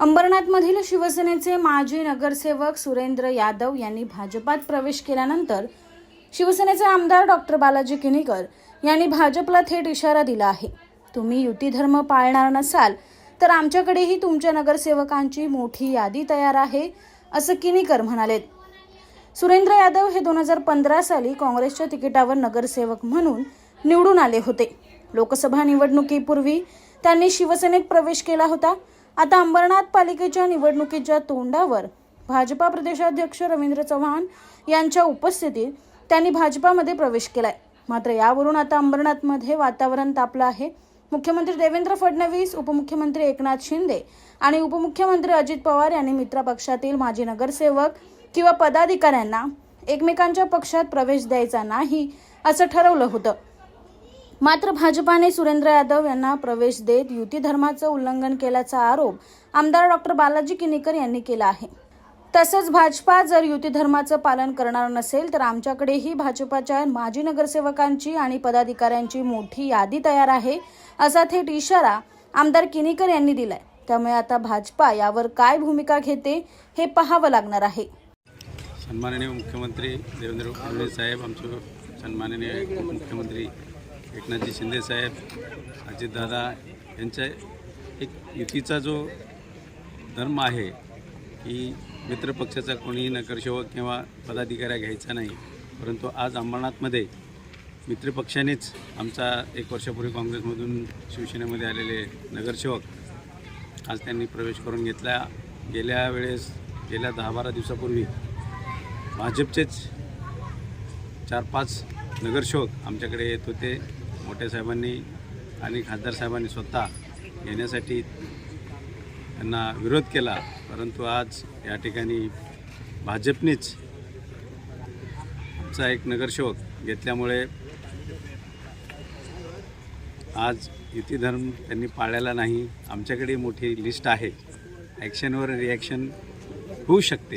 अंबरनाथमधील शिवसेनेचे माजी नगरसेवक सुरेंद्र यादव यांनी भाजपात प्रवेश केल्यानंतर शिवसेनेचे आमदार डॉक्टर बालाजी किनीकर यांनी भाजपला थेट इशारा दिला आहे. तुम्ही युती धर्म पाळणार नसाल तर आमच्याकडेही तुमच्या नगरसेवकांची मोठी यादी तयार आहे असं किनीकर म्हणालेत. सुरेंद्र यादव हे दोन हजार पंधरा साली काँग्रेसच्या तिकिटावर नगरसेवक म्हणून निवडून आले होते. लोकसभा निवडणुकीपूर्वी त्यांनी शिवसेनेत प्रवेश केला होता. आता अंबरनाथ पालिकेच्या निवडणुकीच्या तोंडावर भाजपा प्रदेशाध्यक्ष रवींद्र चव्हाण यांच्या उपस्थितीत त्यांनी भाजपामध्ये प्रवेश केलाय. मात्र यावरून आता अंबरनाथमध्ये वातावरण तापलं आहे. मुख्यमंत्री देवेंद्र फडणवीस उपमुख्यमंत्री एकनाथ शिंदे आणि उपमुख्यमंत्री अजित पवार यांनी मित्रपक्षातील माजी नगरसेवक किंवा पदाधिकाऱ्यांना एकमेकांच्या पक्षात प्रवेश द्यायचा नाही असं ठरवलं होतं. मात्र भाजपाने सुरेंद्र यादव यांना प्रवेश देत युती धर्माचं उल्लंघन केल्याचा आरोप आमदार डॉक्टर बालाजी किनीकर यांनी केला आहे. तसंच भाजपा जर युती धर्माचं पालन करणार नसेल तर आमच्याकडेही भाजपाच्या माजी नगरसेवकांची आणि पदाधिकाऱ्यांची मोठी यादी तयार आहे असा थेट इशारा आमदार किनीकर यांनी दिलाय. त्यामुळे आता भाजपा यावर काय भूमिका घेते हे पाहावं लागणार आहे. सन्माननीय मुख्यमंत्री देवेंद्र फडणवीस साहेब आमचे सन्माननीय मुख्यमंत्री एकनाथजी शिंदे साहेब अजितदादा यांच्या एक युतीचा जो धर्म आहे की मित्रपक्षाचा कोणीही नगरसेवक किंवा पदाधिकाऱ्या घ्यायचा नाही परंतु आज अंबरनाथमध्ये मित्रपक्षानेच आमचा एक वर्षापूर्वी काँग्रेसमधून शिवसेनेमध्ये आलेले नगरसेवक आज त्यांनी प्रवेश करून घेतला. गेल्या वेळेस गेल्या दहा बारा दिवसापूर्वी भाजपचेच चार पाच नगरसेवक आमच्याकडे येत होते. मोठ्या साहेबांनी आणि खासदार साहेबांनी स्वतः येण्यासाठी त्यांना विरोध केला. परंतु आज या ठिकाणी भाजपनेच आमचा एक नगरसेवक घेतल्यामुळे आज युती धर्म त्यांनी पाळलेला नाही. आमच्याकडे मोठी लिस्ट आहे. ॲक्शनवर रिॲक्शन होऊ शकते.